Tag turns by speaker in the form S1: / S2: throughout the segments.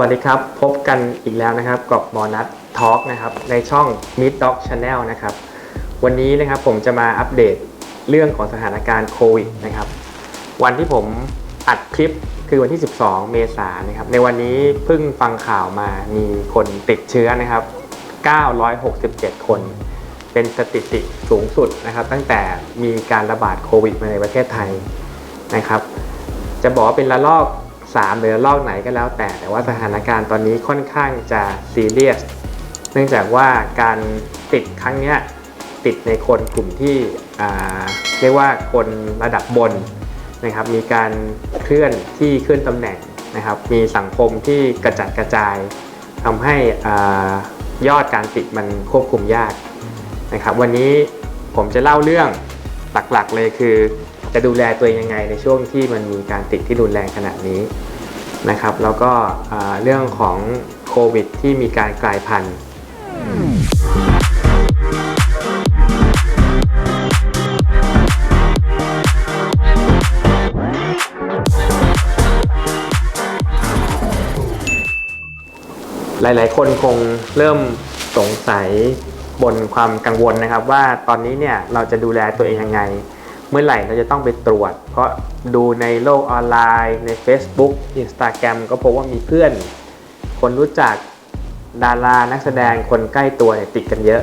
S1: วัสดีครับ พบกันอีกแล้วนะครับกับหมอนัททอล์กนะครับในช่อง Meet Doc Channel นะครับวันนี้นะครับผมจะมาอัปเดตเรื่องของสถานการณ์โควิดนะครับวันที่ผมอัดคลิปคือวันที่ 12 เมษายนนะครับในวันนี้เพิ่งฟังข่าวมามีคนติดเชื้อนะครับ 967 คน เป็นสถิติสูงสุดนะครับ ตั้งแต่มีการระบาดโควิดมาในประเทศไทยนะครับจะบอกว่าเป็นระลอก 3 หรือระลอกไหนก็แล้วแต่ แต่ว่าสถานการณ์ตอนนี้ค่อนข้างจะซีเรียส เนื่องจากว่าการติดครั้งนี้ติดในคนกลุ่มที่เรียกว่าคนระดับบนนะครับ มีการเคลื่อนที่เคลื่อนตำแหน่งนะครับ มีสังคมที่กระจัดกระจายทำให้อายอดการติดมันควบคุมยากนะครับ วันนี้ผมจะเล่าเรื่องหลักๆเลยคือ จะดูแลตัวเองยังไงในช่วงที่มันมีการติดที่รุนแรงขนาดนี้นะครับ แล้วก็เรื่องของโควิด ที่มีการกลายพันธุ์หลาย ๆ คนคงเริ่มสงสัยบนความกังวลนะครับ ว่าตอนนี้เนี่ยเราจะดูแลตัวเองยังไง เมื่อไหร่เราจะต้องไปตรวจ เพราะดูในโลกออนไลน์ใน Facebook Instagram ก็พบว่ามีเพื่อน คนรู้จักดารานักแสดงคนใกล้ตัวเนี่ยติดกันเยอะ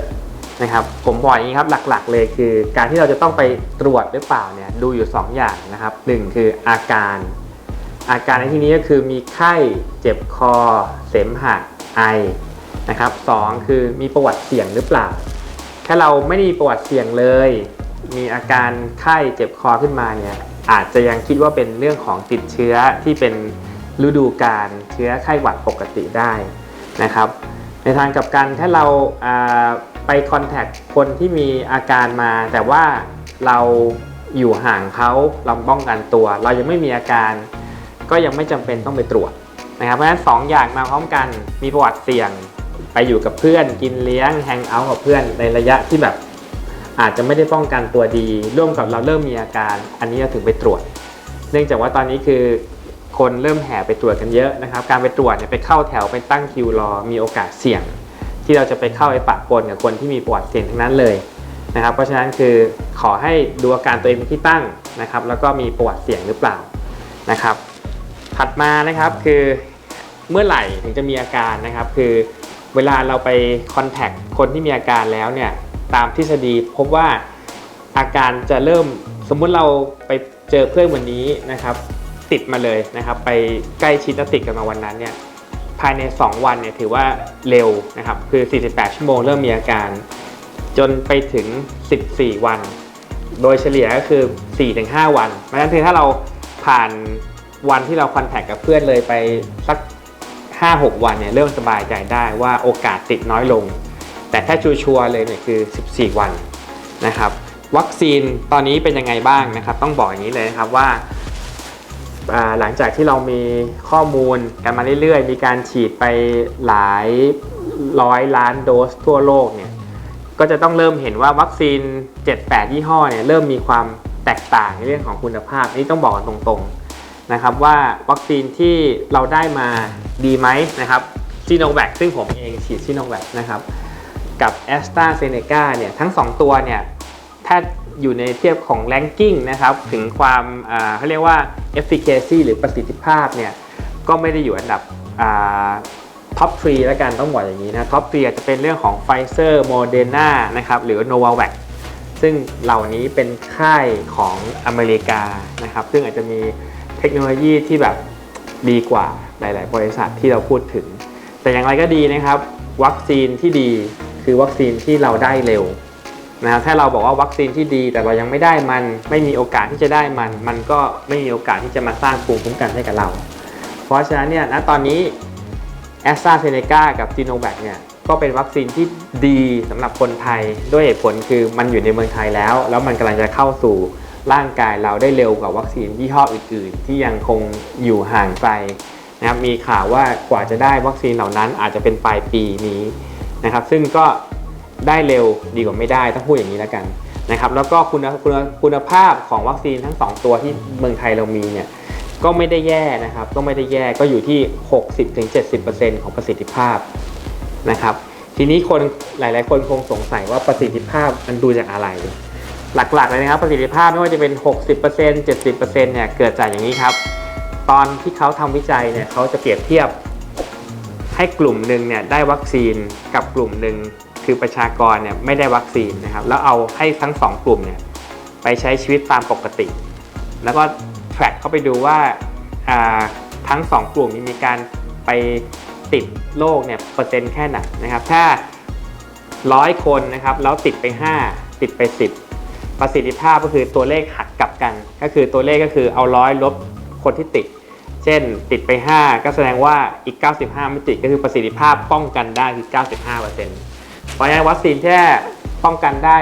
S1: นะครับผมบอกอย่างนี้ครับหลักๆ เลยคือ การที่เราจะต้องไปตรวจหรือเปล่าเนี่ยดูอยู่ 2 อย่างนะครับหนึ่งคืออาการ อาการในที่นี้ก็คือมีไข้เจ็บคอ เสมหะไอนะครับสองคือมีประวัติเสี่ยงหรือเปล่า ถ้าเราไม่มีประวัติเสี่ยงเลย มีอาการไข้เจ็บคอขึ้นมาเนี่ยอาจจะยังคิดว่าเป็นเรื่องของติดเชื้อที่เป็นฤดูกาลเชื้อไข้หวัดปกติได้นะครับ ในทางกับกันถ้าเราอ่าไปคอนแทคคนที่มีอาการมา แต่ว่าเราอยู่ห่างเขาเราป้องกันตัว เรายังไม่มีอาการ ก็ยังไม่จำเป็นต้องไปตรวจนะครับเพราะฉะนั้นสองอย่างมาพร้อมกันมีประวัติเสี่ยง ไปอยู่กับเพื่อนกินเลี้ยงแฮงเอาท์กับเพื่อนในระยะที่แบบ อาจจะไม่ได้ป้องกันตัวดี ร่วมกับเราเริ่มมีอาการ อันนี้เราถึงไปตรวจ เนื่องจากว่าตอนนี้คือคนเริ่มแห่ไปตรวจกันเยอะนะครับ การไปตรวจเนี่ยไปเข้าแถวไปตั้งคิวรอมีโอกาสเสี่ยง ที่เราจะไปเข้าไปปะปนกับคนที่มีประวัติเสี่ยงทั้งนั้นเลยนะครับ เพราะฉะนั้นคือขอให้ดูอาการตัวเองเป็นที่ตั้งนะครับ แล้วก็มีประวัติเสี่ยงหรือเปล่านะครับ ถัดมานะครับคือเมื่อไหร่ถึงจะมีอาการนะครับ คือเวลาเราไปคอนแทคคนที่มีอาการแล้วเนี่ย ตามทฤษฎี พบว่าอาการจะเริ่มสมมุติเราไปเจอเพื่อนวันนี้นะครับติดมาเลยนะครับ ไปใกล้ชิดและติดกันมาวันนั้นเนี่ยภายใน 2 วันเนี่ยถือว่าเร็วนะครับคือ 48 ชั่วโมงเริ่มมีอาการ จนไปถึง 14 วัน โดยเฉลี่ยก็คือ 4-5 วันเพราะฉะนั้นถ้าเราผ่านวันที่เราคอนแทคกับเพื่อนเลยไปสัก 5-6 วันเนี่ยเริ่มสบายใจได้ว่าโอกาสติดน้อยลง แต่ถ้าชัวร์เลยเนี่ยคือ 14 วันนะครับ วัคซีนตอนนี้เป็นยังไงบ้างนะครับ ต้องบอกอย่างนี้เลยนะครับว่าหลังจากที่เรามีข้อมูลกันมาเรื่อยๆ มีการฉีดไปหลายร้อยล้านโดสทั่วโลกเนี่ยก็จะต้องเริ่มเห็นว่าวัคซีน 7-8 ยี่ห้อเนี่ยเริ่มมีความแตกต่างในเรื่องของคุณภาพนนี้ต้องบอกกันตรงๆนะครับว่าวัคซีนที่เราได้มาดีไหมนะครับซีโนแวคซึ่งผมเองฉีดซีโนแวคนะครับ กับ a s t r a z เซ e c a เนี่ยทั้ง 2 ตัวเนี่ยถ้าอยู่ในเทียบของ ranking นะครับถึงความอ่าเขาเรียกว่า efficacy หรือประสิทธิภาพเนี่ยก็ไม่ได้อยู่อันดับท็อปทรีแล้วกันต้องบอกอย่างนี้นะท็อปทรีอาจจะเป็นเรื่องของ Pfizer Moderna นะครับหรือ Novavax ซึ่งเหล่านี้เป็นค่ายของอเมริกานะครับซึ่งอาจจะมีเทคโนโลยีที่แบบดีกว่าหลาย ๆ บริษัทที่เราพูดถึง แต่อย่างไรก็ดีนะครับ วัคซีนที่ดี คือวัคซีนที่เราได้เร็วนะครับถ้าเราบอกว่าวัคซีนที่ดีแต่เรายังไม่ได้มันไม่มีโอกาสที่จะได้มัน มันก็ไม่มีโอกาสที่จะมาสร้างภูมิคุ้มกันให้กับเรา เพราะฉะนั้นเนี่ยณตอนนี้แอสตราเซเนกากับซีโนแวคเนี่ยก็เป็นวัคซีนที่ดีสำหรับคนไทยด้วยเหตุผลคือมันอยู่ในเมืองไทยแล้ว แล้วมันกำลังจะเข้าสู่ร่างกายเราได้เร็วกว่าวัคซีนยี่ห้ออื่น ๆ ที่ยังคงอยู่ห่างไกลนะครับมีข่าวว่ากว่าจะได้วัคซีนเหล่านั้นอาจจะเป็นปลายปีนี้ นะครับ ซึ่งก็ได้เร็วดีกว่าไม่ได้ต้องพูดอย่างนี้แล้วกันนะครับ แล้วก็คุณคุณคุณภาพของวัคซีนทั้ง 2 ตัวที่เมืองไทยเรามีเนี่ยก็ไม่ได้แย่นะครับ ก็ไม่ได้แย่ก็อยู่ที่ 60-70%ของประสิทธิภาพนะครับ ทีนี้คนหลาย ๆ คนคงสงสัยว่าประสิทธิภาพมันดูจากอะไร หลัก ๆ เลยนะครับประสิทธิภาพไม่ว่าจะเป็น 60% 70%เนี่ยเกิดจากอย่างนี้ครับ ตอนที่เขาทำวิจัยเนี่ยเขาจะเปรียบเทียบ ให้กลุ่มหนึ่งเนี่ยได้วัคซีนกับกลุ่มหนึ่งคือประชากรเนี่ยไม่ได้วัคซีนนะครับแล้วเอาให้ทั้งสองกลุ่มเนี่ยไปใช้ชีวิตตามปกติ แล้วก็แทร็กเข้าไปดูว่าาทั้งสองกลุ่มนี้มีการไปติดโรคเนี่ยเปอร์เซ็นต์แค่ไหนนะครับถ้าร้อยคนนะครับแล้วติดไป 5 ติดไป 10 ประสิทธิภาพก็คือตัวเลขหักกลับกัน ก็คือตัวเลขก็คือเอาร้อยลบคนที่ติด เช่นติดไป 5 ก็แสดงว่าอีก 95 ไม่ติดก็คือประสิทธิภาพป้องกันได้คือ 95%เพราะฉะนั้นวัคซีนแค่ป้องกันได้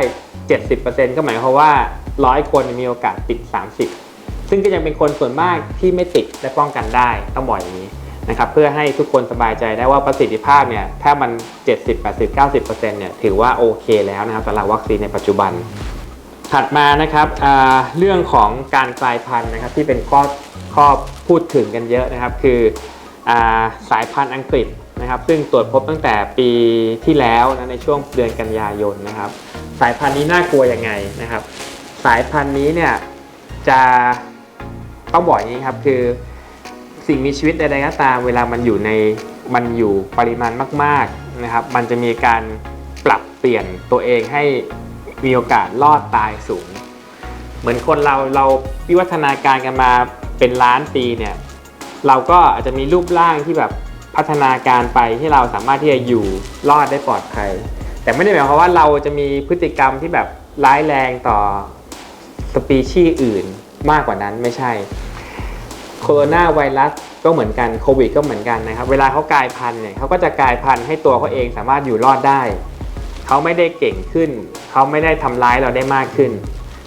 S1: 70%ก็หมายความว่า 100 คนมีโอกาสติด 30 ซึ่งก็ยังเป็นคนส่วนมากที่ไม่ติดและป้องกันได้ต้องบอกอย่างนี้นะครับเพื่อให้ทุกคนสบายใจได้ว่าประสิทธิภาพเนี่ยถ้ามัน 70 80 90%เนี่ยถือว่าโอเคแล้วนะครับสำหรับวัคซีนในปัจจุบัน ถัดมานะครับเรื่องของการกลายพันธุ์นะครับที่เป็นข้อข้อพูดถึงกันเยอะนะครับ คืออสายพันธุ์อังกฤษนะครับ ซึ่งตรวจพบตั้งแต่ปีที่แล้วนะในช่วงเดือนกันยายนนะครับ สายพันธุ์นี้น่ากลัวยังไงนะครับ สายพันธุ์นี้เนี่ยจะต้องบอกอย่างนี้ครับคือสิ่งมีชีวิตใดๆก็ตามเวลามันอยู่ในมันอยู่ปริมาณมาก ๆนะครับ มันจะมีการปรับเปลี่ยนตัวเองให้ มีโอกาสรอดตายสูง เหมือนคนเราเราวิวัฒนาการกันมาเป็นล้านปีเนี่ยเราก็อาจจะมีรูปร่างที่แบบพัฒนาการไปที่เราสามารถที่จะอยู่รอดได้ปลอดภัย แต่ไม่ได้หมายความว่าเราจะมีพฤติกรรมที่แบบร้ายแรงต่อสปีชีส์อื่นมากกว่านั้นไม่ใช่โคโรนาไวรัสก็เหมือนกันโควิดก็เหมือนกันนะครับ เวลาเขากลายพันธุ์เนี่ยเขาก็จะกลายพันธุ์ให้ตัวเขาเองสามารถอยู่รอดได้ เขาไม่ได้เก่งขึ้น เขาไม่ได้ทำร้ายเราได้มากขึ้น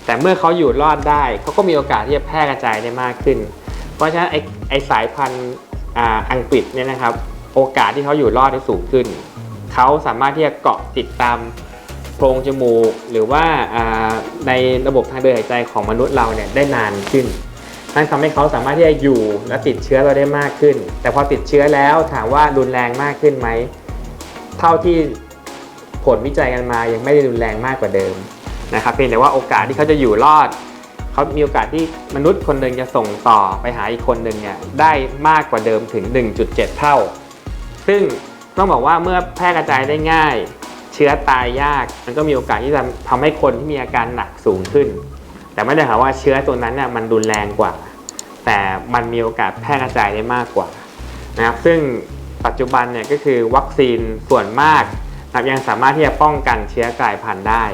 S1: แต่เมื่อเขาอยู่รอดได้เขาก็มีโอกาสที่จะแพร่กระจายได้มากขึ้น เพราะฉะนั้นไอ้ไอสายพันธุ์อังกฤษเนี่ยนะครับ โอกาสที่เขาอยู่รอดได้สูงขึ้น เขาสามารถที่จะเกาะติดตามโพรงจมูก หรือว่าในระบบทางเดินหายใจของมนุษย์เราเนี่ยได้นานขึ้นนั่นทำให้เขาสามารถที่จะอยู่และติดเชื้อเราได้มากขึ้น แต่พอติดเชื้อแล้วถามว่ารุนแรงมากขึ้นไหม เท่าที่ ผลวิจัยกันมายังไม่ได้รุนแรงมากกว่าเดิมนะครับเพียงแต่ว่าโอกาสที่เขาจะอยู่รอดเขามีโอกาสที่มนุษย์คนหนึ่งจะส่งต่อไปหาอีกคนหนึ่งเนี่ยได้มากกว่าเดิมถึง 1.7 เท่า ซึ่งต้องบอกว่าเมื่อแพร่กระจายได้ง่าย เชื้อตายยาก มันก็มีโอกาสที่จะทำให้คนที่มีอาการหนักสูงขึ้น แต่ไม่ได้หมายความว่าเชื้อตัวนั้นเนี่ยมันรุนแรงกว่า แต่มันมีโอกาสแพร่กระจายได้มากกว่านะครับซึ่งปัจจุบันเนี่ยก็คือวัคซีนส่วนมาก นะครับยังสามารถที่จะป้องกันเชื้อกลายพันธุ์ได้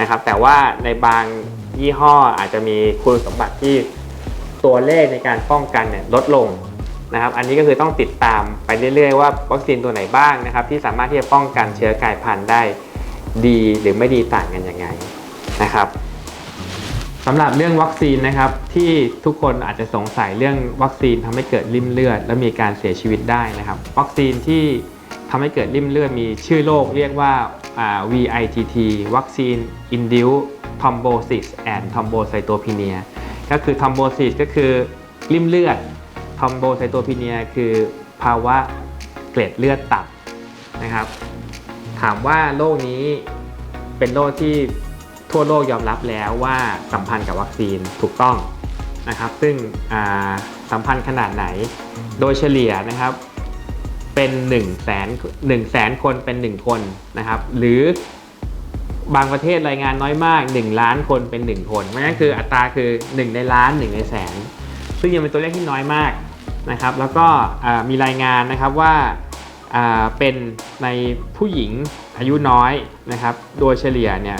S1: นะครับ แต่ว่าในบางยี่ห้ออาจจะมีคุณสมบัติที่ตัวเลขในการป้องกันเนี่ยลดลงนะครับ อันนี้ก็คือต้องติดตามไปเรื่อยๆว่าวัคซีนตัวไหนบ้างนะครับ ที่สามารถที่จะป้องกันเชื้อกลายพันธุ์ได้ดีหรือไม่ดีต่างกันยังไงนะครับสำหรับเรื่องวัคซีนนะครับที่ทุกคนอาจจะสงสัยเรื่องวัคซีนทำให้เกิดริ่มเลือด และมีการเสียชีวิตได้นะครับ วัคซีนที่ ทำให้เกิดริ่มเลือดมีชื่อโรคเรียกว่า VITT วัคซีน Induced Thrombosis and Thrombocytopenia ก็คือ Thrombosis ก็คือริ่มเลือด Thrombocytopenia คือภาวะเกล็ดเลือดต่ำนะครับ ถามว่าโรคนี้เป็นโรคที่ทั่วโลกยอมรับแล้วว่าสัมพันธ์กับวัคซีนถูกต้องนะครับ ซึ่งสัมพันธ์ขนาดไหน โดยเฉลี่ยนะครับ เป็น1 0 0 0 0แสนหนึ่งแสนคนเป็น 1 คนนะครับ หรือบางประเทศรายงานน้อยมาก 1 ล้านคนเป็น 1 คนเพราะฉะนั้นคืออัตราคือ 1 ในล้าน 1 ในแสน ซึ่งยังเป็นตัวเลขที่น้อยมากนะครับ แล้วก็มีรายงานนะครับว่าเป็นในผู้หญิงอายุน้อยนะครับ โดยเฉลี่ยเนี่ย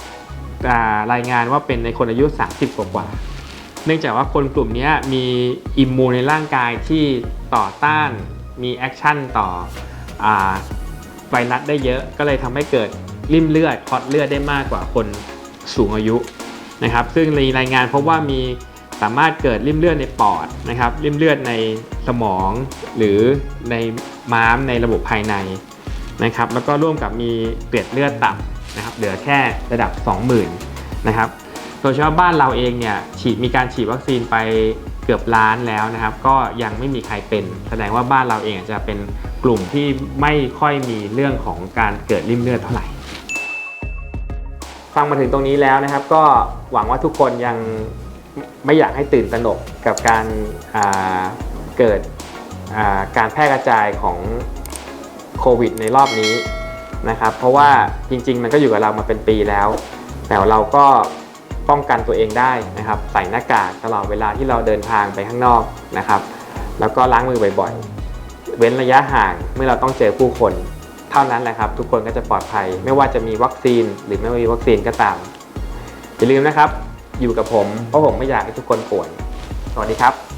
S1: รายงานว่าเป็นในคนอายุ 30 กว่ากว่า เนื่องจากว่าคนกลุ่มนี้มีอิมมูนในร่างกายที่ต่อต้าน มีแอคชั่นต่ออไวรัสได้เยอะก็เลยทำให้เกิดริ่มเลือดคอตเลือดได้มากกว่าคนสูงอายุนะครับ ซึ่งในรายงานพบว่ามีสามารถเกิดริ่มเลือดในปอดนะครับริ่มเลือดในสมองหรือในม้ามในระบบภายในนะครับ แล้วก็ร่วมกับมีเกล็ดเลือดต่ำนะครับ เหลือแค่ระดับ 20,000นะครับโดยเฉพาะบ้านเราเองเนี่ยฉีดมีการฉีดวัคซีนไป กือบล้านแล้วนะครับ ก็ยังไม่มีใครเป็น แสดงว่าบ้านเราเองอาจจะเป็นกลุ่มที่ไม่ค่อยมีเรื่องของการเกิดริ่มเลือดเท่าไหร่ ฟังมาถึงตรงนี้แล้วนะครับ ก็หวังว่าทุกคนยังไม่อยากให้ตื่นตระหนกกับการเกิดการแพร่กระจายของโควิดในรอบนี้นะครับ เพราะว่าจริง ๆ มันก็อยู่กับเรามาเป็นปีแล้ว แต่เราก็ ป้องกันตัวเองได้นะครับ ใส่หน้ากากตลอดเวลาที่เราเดินทางไปข้างนอกนะครับ แล้วก็ล้างมือบ่อยๆ เว้นระยะห่างเมื่อเราต้องเจอผู้คน เท่านั้นแหละครับ ทุกคนก็จะปลอดภัย ไม่ว่าจะมีวัคซีน หรือไม่มีวัคซีนก็ตามอย่าลืมนะครับ อยู่กับผมเพราะผมไม่อยากให้ทุกคนป่วยสวัสดีครับ